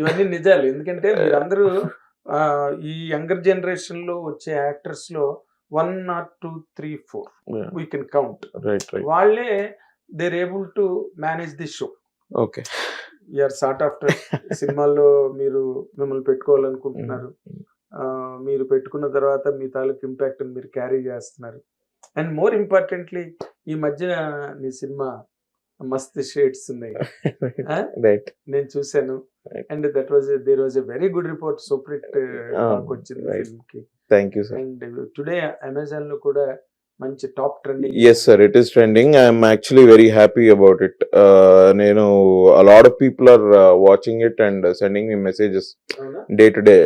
ఇవన్నీ నిజాలు. ఎందుకంటే మీరందరూ ఈ యంగర్ జనరేషన్లో వచ్చే యాక్టర్స్లో one not two three four we can count. వాళ్ళే they're able to manage the show. Okay. Or sought after సినిమాల్లో మీరు మిమ్మల్ని పెట్టుకోవాలనుకుంటున్నారు. ఆ, మీరు పెట్టుకున్న తర్వాత మీ తాలూకు ఇంపాక్ట్ మీరు క్యారీ చేస్తున్నారు. అండ్ మోర్ ఇంపార్టెంట్లీ ఈ మధ్య నీ సినిమా మస్త్ షేడ్స్ ఉన్నాయి? రైట్ నేను చూశాను. And that was there was a very good report super hit వచ్చింది. ఫిల్మ్కి thank you sir and today అమెజాన్లో కూడా మంచి top trending yes sir it is trending I'm actually very happy about it నేను lot of people are watching it and sending me messages day to day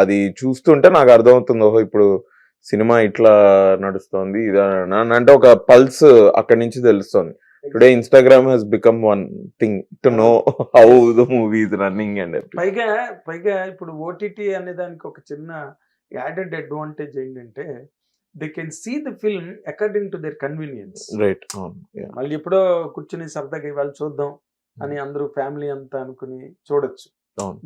అది చూస్తుంటే నాకు అర్థమవుతుంది ఓహో ఇప్పుడు సినిమా ఇట్లా నడుస్తోంది ఇదా అంటే ఒక పల్స్ అక్కడి నుంచి తెలుస్తుంది. Today Instagram has become one thing to know how the movie is running and పైగా పైగా ఇప్పుడు ఓటీటీ అనే దానికి ఒక చిన్న యాడెడ్ అడ్వాంటేజ్ ఏంటంటే they can see the film according to their convenience right మళ్ళీ ఎప్పుడో కూర్చుని సరదాగా ఇవాళ చూద్దాం అని అందరూ ఫ్యామిలీ అంతా అనుకుని చూడొచ్చు.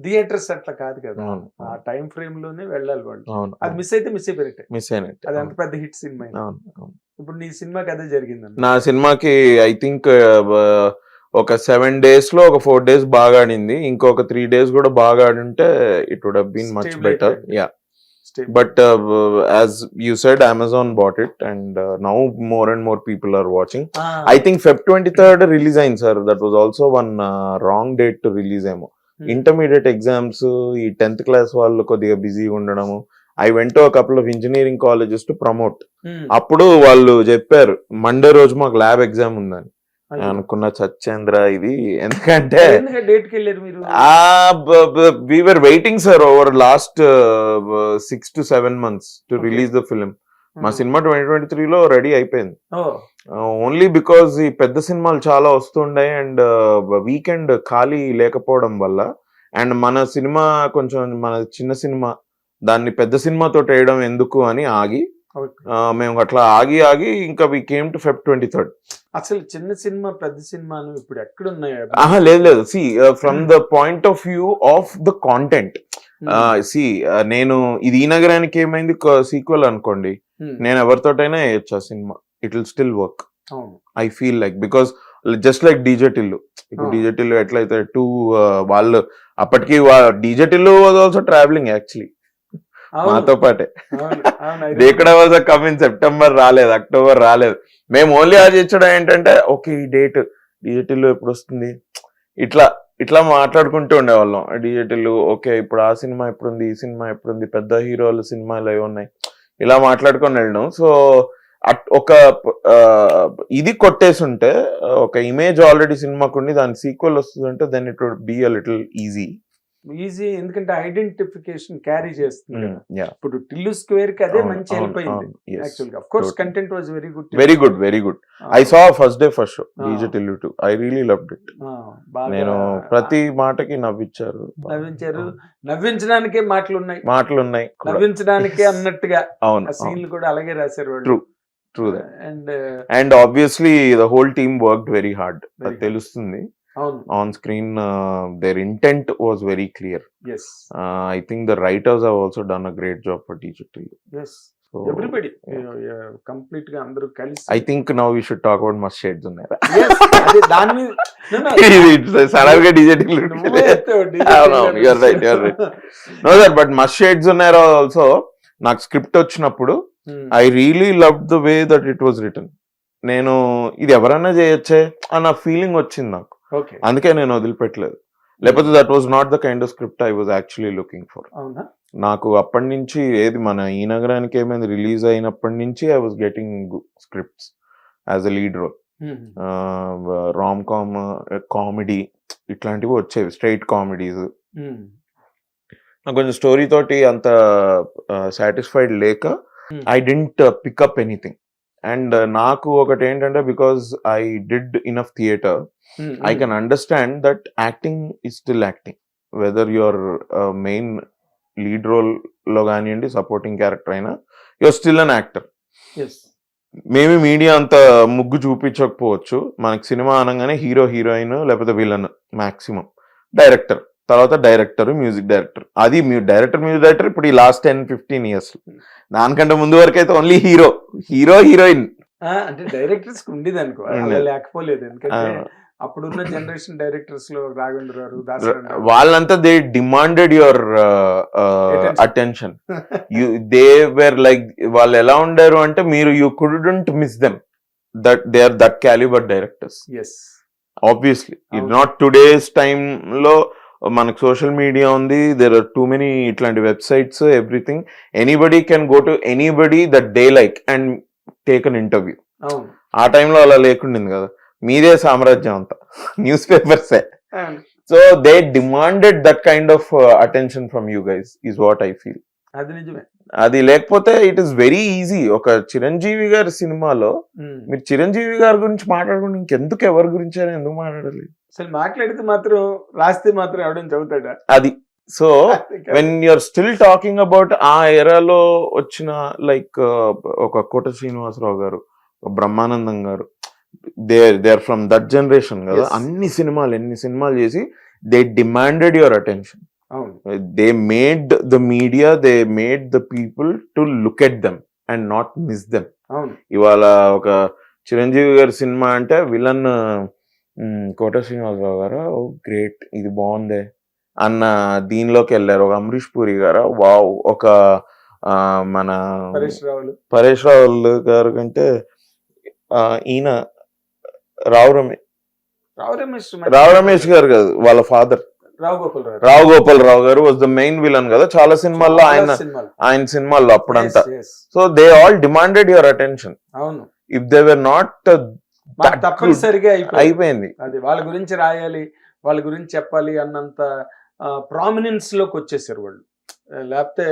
థియేటర్స్ అట్లా కాదు కదా. ఆ టైం ఫ్రేమ్లోనే వెళ్ళాలి వాళ్ళు. అది మిస్ అయితే మిస్ అయిపోయినట్టే. మిస్ అయినట్టు అది ఎంత పెద్ద హిట్ సినిమా ఇప్పుడు నీ సినిమాకి అదే జరిగిందండి నా సినిమాకి ఐ థింక్ ఒక సెవెన్ డేస్లో ఒక ఫోర్ డేస్ బాగా ఆడింది. ఇంకొక త్రీ డేస్ కూడా బాగా ఆడుంటే it would been much better. Yeah but as you said Amazon bought it and now more and more people are watching I think Feb twenty third release అయింది sir that was also one wrong date to release ఏమో. Intermediate exams ఈ tenth class వాళ్ళు కొద్దిగా బిజీగా ఉండడము I went couple of engineering colleges to promote అప్పుడు వాళ్ళు చెప్పారు మండే రోజు మాకు ల్యాబ్ ఎగ్జామ్ ఉందని. నేను అనుకున్న సత్యేంద్ర ఇది ఎందుకంటే డేట్కి వెళ్ళారు మీరు? We were waiting sir over last six to seven months to. Release the film మా సినిమా ట్వంటీ ట్వంటీ త్రీలో రెడీ అయిపోయింది. ఓన్లీ బికాజ్ ఈ పెద్ద సినిమాలు చాలా వస్తుండే అండ్ వీకెండ్ ఖాళీ లేకపోవడం వల్ల అండ్ మన సినిమా కొంచెం మన చిన్న సినిమా దాన్ని పెద్ద సినిమాతో వేయడం ఎందుకు అని ఆగి మేము అట్లా ఆగి ఆగి ఇంకా we came to Feb twenty third అసలు చిన్న సినిమా పెద్ద సినిమాను ఇప్పుడు ఎక్కడ ఉన్నాయి ఆహా లేదు లేదు. See from the point of view of the content see నేను ఇది ఈ నగరానికి ఏమైంది? సీక్వెల్ అనుకోండి. నేను ఎవరితోటైనా వేయచ్చు ఆ cinema. It will still work I feel like because just like DJ Tillu ఇప్పుడు Ah. డీజే టిల్లు ఎట్లయితే టూ వాళ్ళు అప్పటికి DJ Tillu was also travelling actually మాతో పాటే. ఎక్కడ వాజ్ కమ్ ఇన్ సెప్టెంబర్ రాలేదు అక్టోబర్ రాలేదు. మేము ఓన్లీ ఆలోచించడం ఏంటంటే ఓకే ఈ డేట్ డీజే టిల్లు ఎప్పుడు వస్తుంది? ఇట్లా ఇట్లా మాట్లాడుకుంటూ ఉండేవాళ్ళం. డీజే టిల్లు ఓకే ఇప్పుడు ఆ సినిమా ఎప్పుడుంది ఈ సినిమా ఎప్పుడుంది పెద్ద హీరోల సినిమాలు ఏవి ఉన్నాయి? ఇలా మాట్లాడుకొని వెళ్ళడం. సో ఒక ఇది కొట్టేసి ఉంటే ఒక ఇమేజ్ ఆల్రెడీ సినిమాకుండి దాని సీక్వెల్ వస్తుందంటే then it would be a little easy easy ఎందుకంటే ఐడెంటిఫికేషన్ క్యారీ చేస్తుంది. యా ఇప్పుడు టిల్లు స్క్వేర్కి అదే మంచి వెళ్ళిపోయింది యాక్చువల్గా course. Content was very good very good very good I saw first day first show DJ Tillu two I really loved it నేను ప్రతి మాటకి నవ్విచ్చారు నవ్వించారు. నవ్వించడానికే మాటలు ఉన్నాయి మాటలు ఉన్నాయి. నవ్వించడానికే అన్నట్టుగా అవును ఆ సీన్లు కూడా అలాగే రాశారు వాళ్ళు. True that and and obviously the whole team worked very hard అది. తెలుస్తుంది. On screen their intent was very clear I think the writers have also done a great job for teachers everybody కంప్లీట్గా అందరూ కలిసి I think now should talk about must shades ఉన్నాయి దాని మీద సడన్గా. No sir but must shades ఉన్నారో also నాకు script వచ్చినప్పుడు. I really love the way that it was return నేను ఇది ఎవరైనా చేయొచ్చే? అన్న ఫీలింగ్ వచ్చింది నాకు. అందుకే నేను వదిలిపెట్టలేదు. లేకపోతే that was not the kind of script I was actually looking for నాకు అప్పటి నుంచి ఏది మన ఈ నగరానికి ఏమైంది రిలీజ్ అయినప్పటి నుంచి I was getting scripts as a lead role. Rom com comedy ఇట్లాంటివి వచ్చేవి స్ట్రైట్ కామెడీస్. నాకు కొంచెం స్టోరీ తోటి అంత సాటిస్ఫైడ్ లేక. I didn't pick up anything and నాకు ఒకటి ఏంటంటే because I did enough theatre Hmm. I can understand that acting is still acting whether your main lead రోల్లో కానివ్వండి సపోర్టింగ్ క్యారెక్టర్ అయినా your still an actor. Maybe media అంత ముగ్గు చూపించకపోవచ్చు మనకి సినిమా అనగానే హీరో హీరోయిన్ లేకపోతే విలన్ మాక్సిమం డైరెక్టర్ తర్వాత డైరెక్టర్ మ్యూజిక్ డైరెక్టర్. అది మీ డైరెక్టర్ మ్యూజిక్ డైరెక్టర్ ఇప్పుడు ఈ లాస్ట్ టెన్ ఫిఫ్టీన్ ఇయర్స్. దానికంటే ముందు వరకు అయితే ఓన్లీ హీరో హీరో హీరోయిన్ అంటే డైరెక్టర్స్ ఉండేది. అనుకో. లేకపోలేదు. ఎందుకంటే అప్పుడున్న జనరేషన్ డైరెక్టర్స్లో రాఘవేంద్ర గారు వాళ్ళంతా they demanded your. Attention you they were like వాళ్ళు ఎలా ఉండారు అంటే మీరు you couldn't miss them that they are that calibre directors obviously. Not టుడేస్లో మనకు సోషల్ మీడియా ఉంది దేర్ ఆర్ టూ మెనీ ఇట్లాంటి websites everything anybody can go to anybody that day like and take an interview ఆ టైంలో అలా లేకుండింది కదా. మీదే సామ్రాజ్యం అంతా. News పేపర్సే so they demanded that kind of attention from you guys is what I feel అది నిజమే. అది లేకపోతే ఇట్ ఈస్ వెరీ ఈజీ ఒక చిరంజీవి గారి సినిమాలో. మీరు చిరంజీవి గారి గురించి మాట్లాడుకుంటే ఇంకెందుకు ఎవరి గురించి అని ఎందుకు మాట్లాడాలి అసలు మాట్లాడితే మాత్రం రాస్తే మాత్రం ఎవడని చదువుతాడా అది. So when you're still talking about ఆ ఎరాలో వచ్చిన లైక్ ఒక కోట Srinivasarao garu Brahmanandam garu they they are from that generation కదా. అన్ని సినిమాలు ఎన్ని సినిమాలు చేసి they demanded your attention they made the media they made the people to look at them and not miss them ఇవాళ ఒక చిరంజీవి గారి సినిమా అంటే విలన్ కోట శ్రీనివాసరావు గారు? గ్రేట్. ఇది బాగుందే. అన్న దీనిలోకి వెళ్ళారు. ఒక అమరీష్ పూరి గారు? వావ్. ఒక మన పరేష్ రావులు. గారు కంటే ఈయన రావు రమేష్ రావు రమేష్ గారు కాదు వాళ్ళ ఫాదర్. రావు గోపాల్ రావు. గారు వాజ్ ద మెయిన్ విలన్ కదా? చాలా సినిమాల్లో ఆయన. ఆయన సినిమాల్లో అప్పుడంతా. So they all demanded your attention అవును. ఇఫ్ దే వర్ నాట్ తప్పనిసరిగా అయిపోయింది. అయిపోయింది. అది వాళ్ళ గురించి రాయాలి వాళ్ళ గురించి చెప్పాలి అన్నంత ప్రామినెన్స్లోకి వచ్చేసారు వాళ్ళు. లేకపోతే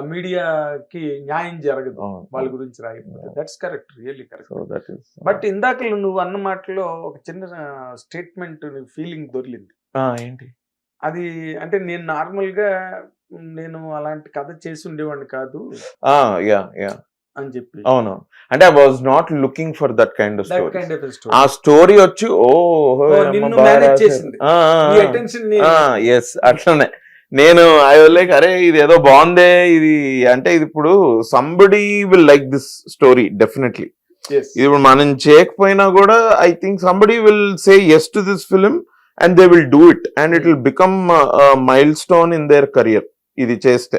మీడియాకి న్యాయం జరగదు వాళ్ళ గురించి రాయకపోతే. That's correct really correct but ఇందాక నువ్వు అన్న మాటలో ఒక చిన్న స్టేట్మెంట్ ఫీలింగ్ దొరికింది. ఏంటి? అది అంటే నేను నార్మల్గా నేను అలాంటి కథ చేసి ఉండేవాడిని కాదు. యా యా అని చెప్పి అవును అంటే I was not looking for that kind of story ఆ స్టోరీ వచ్చి ఓ ఎస్ అట్లనే. నేను ఐ లైక్ అరే ఇది ఏదో బాగుందే ఇది అంటే ఇది ఇప్పుడు somebody will like this story definitely ఇది ఇప్పుడు మనం చేయకపోయినా కూడా I think somebody will say yes to this film and they will do it and it will become milestone in their career ఇది చేస్తే.